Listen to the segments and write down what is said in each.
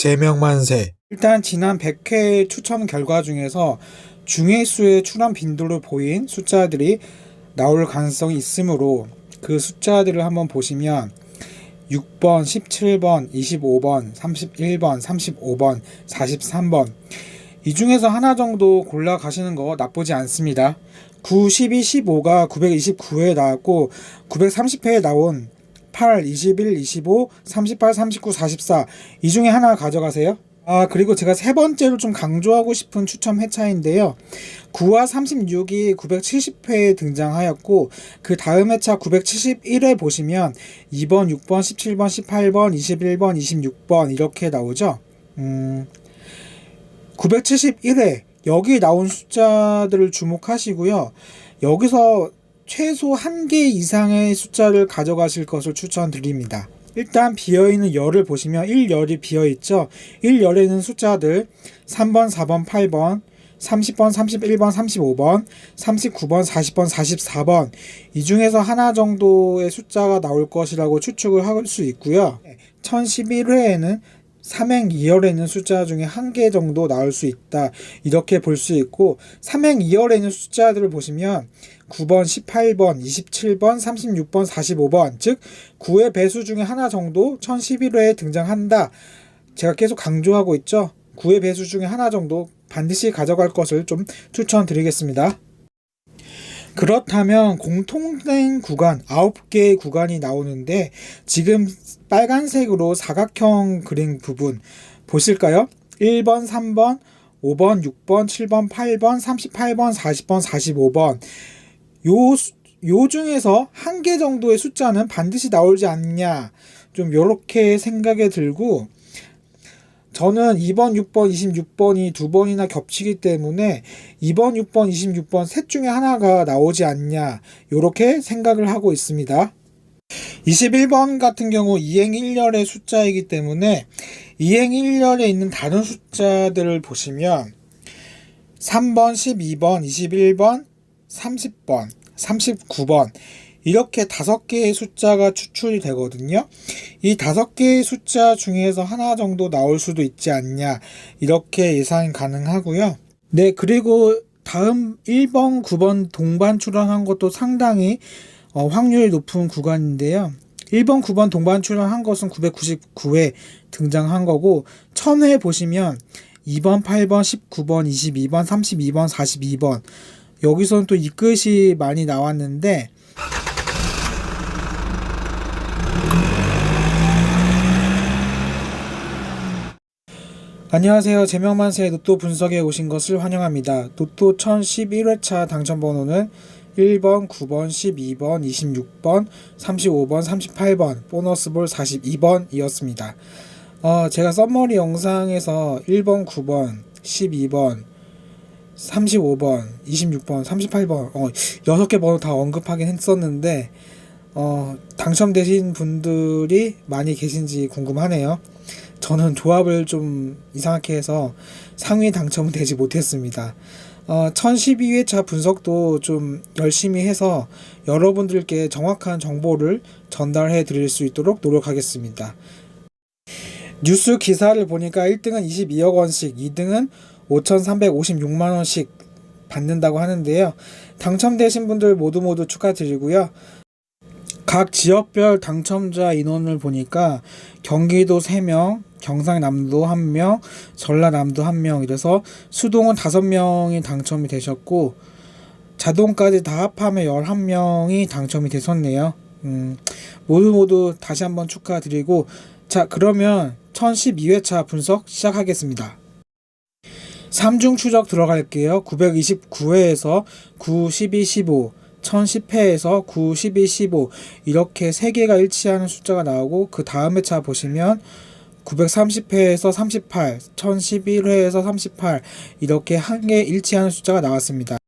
제명만세 일단 지난 100회 추첨 결과 중에서 중회수의 출원 빈도를 보인 숫자들이 나올 가능성이 있으므로 그 숫자들을 한번 보시면 6번, 17번, 25번, 31번, 35번, 43번 이 중에서 하나 정도 골라 가시는 거 나쁘지 않습니다. 9, 12, 15가 929회에 나왔고 930회에 나온 8, 21, 25, 38, 39, 44 이 중에 하나 가져가세요. 아 그리고 제가 세 번째로 좀 강조하고 싶은 추첨 회차인데요. 9와 36이 970회에 등장하였고 그 다음 회차 971회 보시면 2번, 6번, 17번, 18번, 21번, 26번 이렇게 나오죠. 음, 971회 여기 나온 숫자들을 주목하시고요. 여기서 최소 한 개 이상의 숫자를 가져가실 것을 추천드립니다. 일단 비어있는 열을 보시면 1열이 비어있죠. 1열에는 숫자들 3번, 4번, 8번, 30번, 31번, 35번, 39번, 40번, 44번 이 중에서 하나 정도의 숫자가 나올 것이라고 추측을 할 수 있고요. 1011회에는 삼행 2열에는 숫자 중에 한 개 정도 나올 수 있다. 이렇게 볼 수 있고 삼행 2열에는 숫자들을 보시면 9번, 18번, 27번, 36번, 45번 즉 9의 배수 중에 하나 정도 1011회에 등장한다. 제가 계속 강조하고 있죠. 9의 배수 중에 하나 정도 반드시 가져갈 것을 좀 추천드리겠습니다. 그렇다면 공통된 구간 9개의 구간이 나오는데 지금 빨간색으로 사각형 그린 부분 보실까요? 1번, 3번, 5번, 6번, 7번, 8번, 38번, 40번, 45번 요, 수- 요 중에서 한 개 정도의 숫자는 반드시 나오지 않냐 좀 요렇게 생각이 들고 저는 2번, 6번, 26번이 두 번이나 겹치기 때문에 2번, 6번, 26번 셋 중에 하나가 나오지 않냐 요렇게 생각을 하고 있습니다. 21번 같은 경우 이행 1열의 숫자이기 때문에 이행 1열에 있는 다른 숫자들을 보시면 3번, 12번, 21번, 30번, 39번 이렇게 다섯 개의 숫자가 추출이 되거든요. 이 다섯 개의 숫자 중에서 하나 정도 나올 수도 있지 않냐 이렇게 예상이 가능하고요. 네 그리고 다음 1번, 9번 동반 출원한 것도 상당히 어, 확률이 높은 구간인데요. 1번, 9번 동반 출연한 것은 999회 등장한 거고 1000회 보시면 2번, 8번, 19번, 22번, 32번, 42번 여기서는 또 이 끝이 많이 나왔는데 안녕하세요. 제명만세의 로또 분석에 오신 것을 환영합니다. 로또 1011회차 당첨번호는 1번, 9번, 12번, 26번, 35번, 38번, 보너스볼 42번이었습니다. 어, 제가 썸머리 영상에서 1번, 9번, 12번, 35번, 26번, 38번, 어, 6개 번호 다 언급하긴 했었는데, 어, 당첨되신 분들이 많이 계신지 궁금하네요. 저는 조합을 좀 이상하게 해서 상위 당첨은 되지 못했습니다. 어, 1012회차 분석도 좀 열심히 해서 여러분들께 정확한 정보를 전달해 드릴 수 있도록 노력하겠습니다. 뉴스 기사를 보니까 1등은 22억 원씩, 2등은 5,356만 원씩 받는다고 하는데요. 당첨되신 분들 모두 모두 축하드리고요. 각 지역별 당첨자 인원을 보니까 경기도 3명, 경상남도 1명, 전라남도 1명 이래서 수동은 5명이 당첨이 되셨고 자동까지 다 합하면 11명이 당첨이 되셨네요. 음, 모두 모두 다시 한번 축하드리고 자 그러면 1012회차 분석 시작하겠습니다. 3중 추적 들어갈게요. 929회에서 9, 12, 15 1010회에서 9, 12, 15 이렇게 세 개가 일치하는 숫자가 나오고 그 다음 회차 보시면 930회에서 38, 1011회에서 38 이렇게 한 개 일치하는 숫자가 나왔습니다.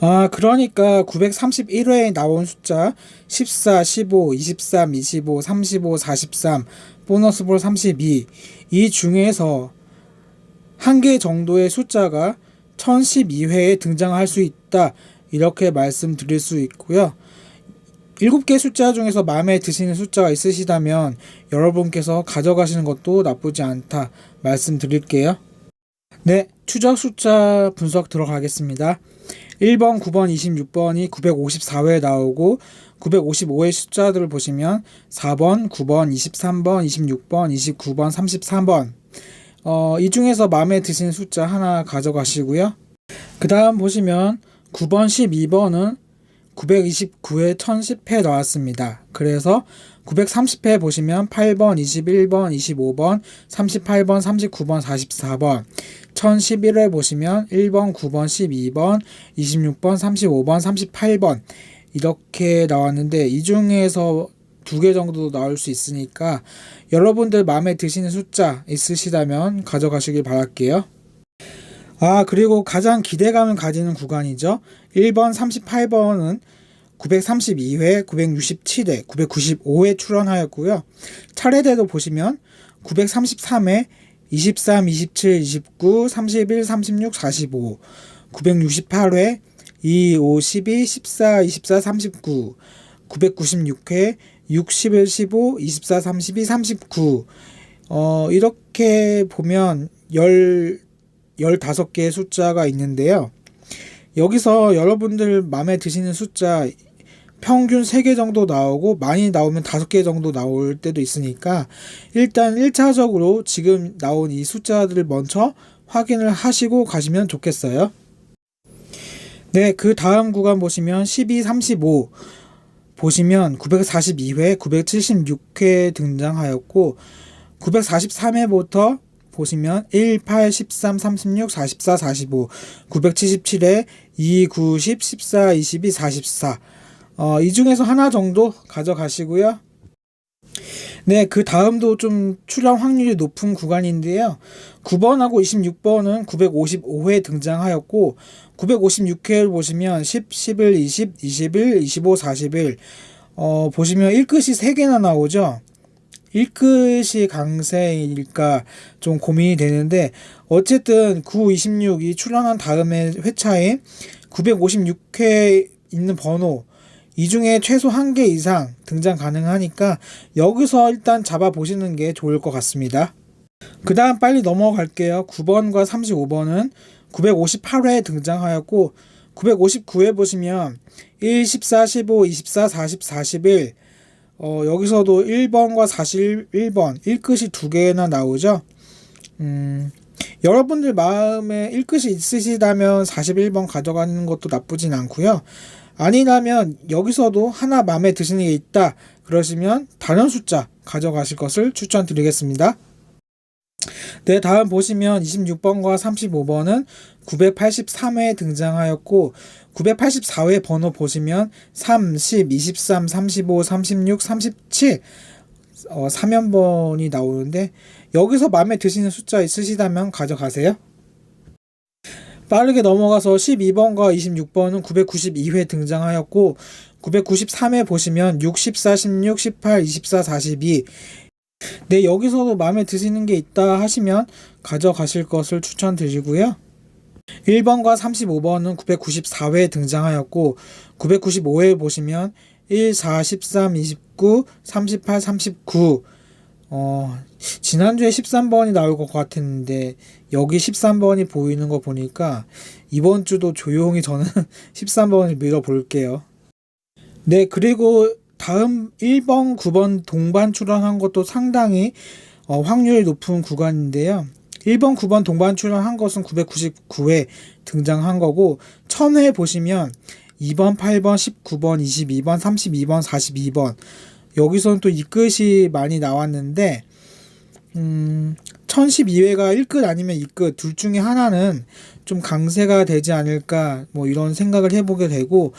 아, 그러니까 931회에 나온 숫자 14, 15, 23, 25, 35, 43, 보너스볼 32. 이 중에서 한 개 정도의 숫자가 1012회에 등장할 수 있다. 이렇게 말씀드릴 수 있고요. 7개 숫자 중에서 마음에 드시는 숫자가 있으시다면 여러분께서 가져가시는 것도 나쁘지 않다 말씀드릴게요. 네, 추적 숫자 분석 들어가겠습니다. 1번, 9번, 26번이 954회에 나오고 955의 숫자들을 보시면 4번, 9번, 23번, 26번, 29번, 33번 어, 이 중에서 마음에 드시는 숫자 하나 가져가시고요. 그 다음 보시면 9번, 12번은 929회 1010회 나왔습니다. 그래서 930회 보시면 8번, 21번, 25번, 38번, 39번, 44번 1011회 보시면 1번, 9번, 12번, 26번, 35번, 38번 이렇게 나왔는데 이 중에서 두 개 정도 나올 수 있으니까 여러분들 마음에 드시는 숫자 있으시다면 가져가시길 바랄게요. 아, 그리고 가장 기대감을 가지는 구간이죠. 1번 38번은 932회, 967회, 995회 출연하였고요. 차례대로 보시면 933회, 23, 27, 29, 31, 36, 45, 968회, 2, 5, 12, 14, 24, 39, 996회, 61, 15, 24, 32, 39. 어, 이렇게 보면 열 15개의 숫자가 있는데요. 여기서 여러분들 마음에 드시는 숫자 평균 3개 정도 나오고 많이 나오면 5개 정도 나올 때도 있으니까 일단 1차적으로 지금 나온 이 숫자들을 먼저 확인을 하시고 가시면 좋겠어요. 네, 그 다음 구간 보시면 12, 35 보시면 942회, 976회 등장하였고 943회부터 보시면 1, 8, 13, 36, 44, 45, 977회, 2, 9, 10, 14, 22, 44. 어, 이 중에서 하나 정도 가져가시고요. 네, 그 다음도 좀 출연 확률이 높은 구간인데요. 9번하고 26번은 955회 등장하였고, 956회를 보시면 10, 11, 20, 21, 25, 41. 어, 보시면 1끝이 3개나 나오죠. 1끝이 강세일까 좀 고민이 되는데 어쨌든 926이 출연한 다음에 회차에 956회 있는 번호 이 중에 최소 한 개 이상 등장 가능하니까 여기서 일단 잡아 보시는 게 좋을 것 같습니다. 그 다음 빨리 넘어갈게요. 9번과 35번은 958회에 등장하였고 959회 보시면 1, 14, 15, 24, 40, 41 어, 여기서도 1번과 41번 1끝이 두 개나 나오죠. 음, 여러분들 마음에 1끝이 있으시다면 41번 가져가는 것도 나쁘진 않고요. 아니라면 여기서도 하나 마음에 드시는 게 있다 그러시면 다른 숫자 가져가실 것을 추천드리겠습니다. 네, 다음 보시면 26번과 35번은 983회에 등장하였고 984회 번호 보시면 3, 10, 23, 35, 36, 37 어, 3연번이 나오는데 여기서 마음에 드시는 숫자 있으시다면 가져가세요. 빠르게 넘어가서 12번과 26번은 992회 등장하였고 993회 보시면 6, 14, 16, 18, 24, 42 네, 여기서도 마음에 드시는 게 있다 하시면 가져가실 것을 추천드리고요. 1번과 35번은 994회에 등장하였고 995회 보시면 1, 4, 13, 29, 38, 39 어, 지난주에 13번이 나올 것 같았는데 여기 13번이 보이는 거 보니까 이번 주도 조용히 저는 13번을 밀어볼게요. 네, 그리고 다음 1번, 9번 동반 출연한 것도 상당히 어, 확률이 높은 구간인데요. 1번, 9번 동반 출연한 것은 999회 등장한 거고 1000회 보시면 2번, 8번, 19번, 22번, 32번, 42번 여기서는 또 이끝이 많이 나왔는데 음, 1012회가 1끝 아니면 2끝 둘 중에 하나는 좀 강세가 되지 않을까 뭐 이런 생각을 해보게 되고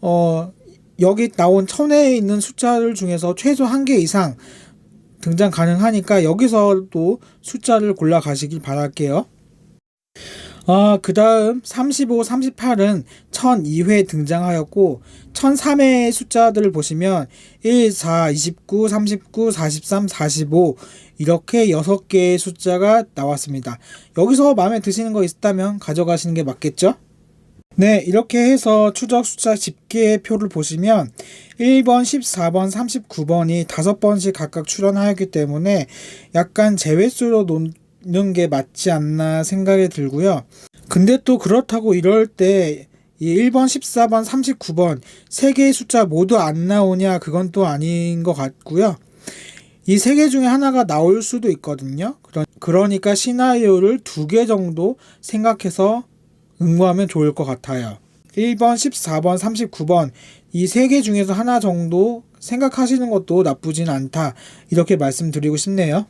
어 여기 나온 천회에 있는 숫자들 중에서 최소 한 개 이상 등장 가능하니까 여기서도 숫자를 골라 가시길 바랄게요. 아, 그 다음 35, 38은 1002회 등장하였고 1003회 숫자들을 보시면 1, 4, 29, 39, 43, 45 이렇게 6개의 숫자가 나왔습니다. 여기서 마음에 드시는 거 있다면 가져가시는 게 맞겠죠? 네, 이렇게 해서 추적 숫자 집계의 표를 보시면 1번, 14번, 39번이 5번씩 각각 출연하였기 때문에 약간 제외수로 놓는 게 맞지 않나 생각이 들고요. 근데 또 그렇다고 이럴 때이 1번, 14번, 39번 세 개의 숫자 모두 안 나오냐 그건 또 아닌 것 같고요. 이 세 개 중에 하나가 나올 수도 있거든요. 그러- 그러니까 시나리오를 두 개 정도 생각해서 응모하면 좋을 것 같아요. 1번, 14번, 39번 이 세 개 중에서 하나 정도 생각하시는 것도 나쁘진 않다. 이렇게 말씀드리고 싶네요.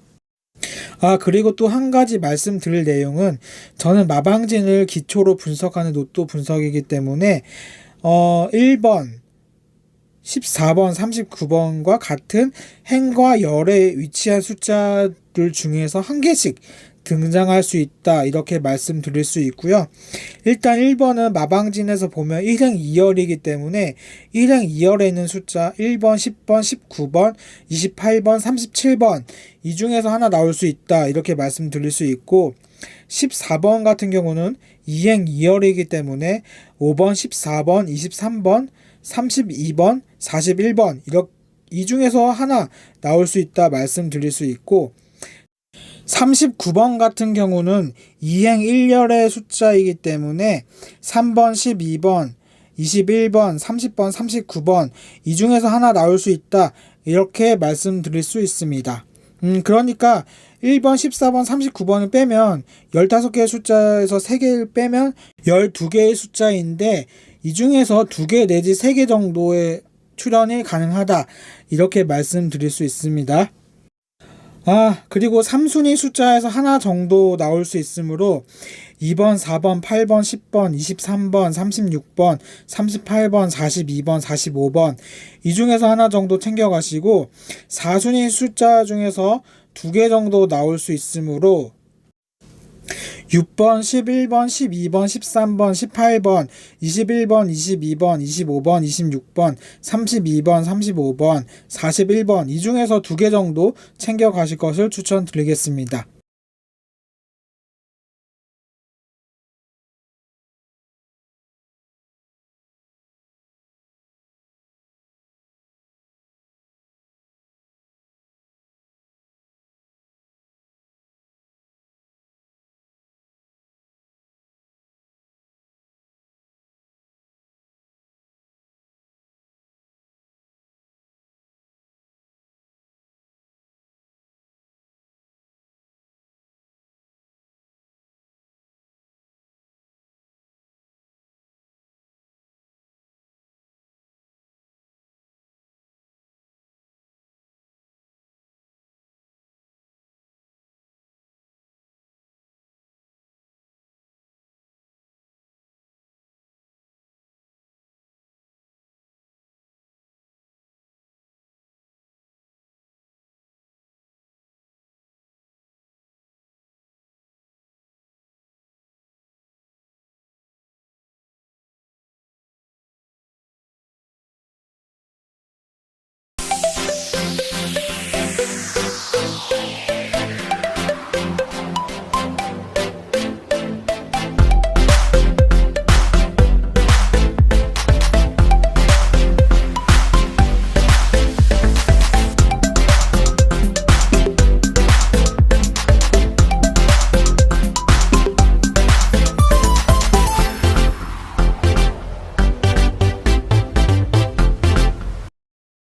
아, 그리고 또 한 가지 말씀드릴 내용은 저는 마방진을 기초로 분석하는 노트 분석이기 때문에 어, 1번, 14번, 39번과 같은 행과 열에 위치한 숫자들 중에서 한 개씩 등장할 수 있다. 이렇게 말씀드릴 수 있고요. 일단 1번은 마방진에서 보면 1행 2열이기 때문에 1행 2열에 있는 숫자 1번, 10번, 19번, 28번, 37번 이 중에서 하나 나올 수 있다. 이렇게 말씀드릴 수 있고 14번 같은 경우는 2행 2열이기 때문에 5번, 14번, 23번, 32번, 41번 이렇게 이 중에서 하나 나올 수 있다 말씀드릴 수 있고 39번 같은 경우는 2행 1열의 숫자이기 때문에 3번, 12번, 21번, 30번, 39번 이 중에서 하나 나올 수 있다. 이렇게 말씀드릴 수 있습니다. 음, 그러니까 1번, 14번, 39번을 빼면 15개의 숫자에서 3개를 빼면 12개의 숫자인데 이 중에서 2개 내지 3개 정도의 출연이 가능하다. 이렇게 말씀드릴 수 있습니다. 아, 그리고 3순위 숫자에서 하나 정도 나올 수 있으므로 2번, 4번, 8번, 10번, 23번, 36번, 38번, 42번, 45번 이 중에서 하나 정도 챙겨가시고 4순위 숫자 중에서 두 개 정도 나올 수 있으므로 6번, 11번, 12번, 13번, 18번, 21번, 22번, 25번, 26번, 32번, 35번, 41번 이 중에서 두 개 정도 챙겨 가실 것을 추천드리겠습니다.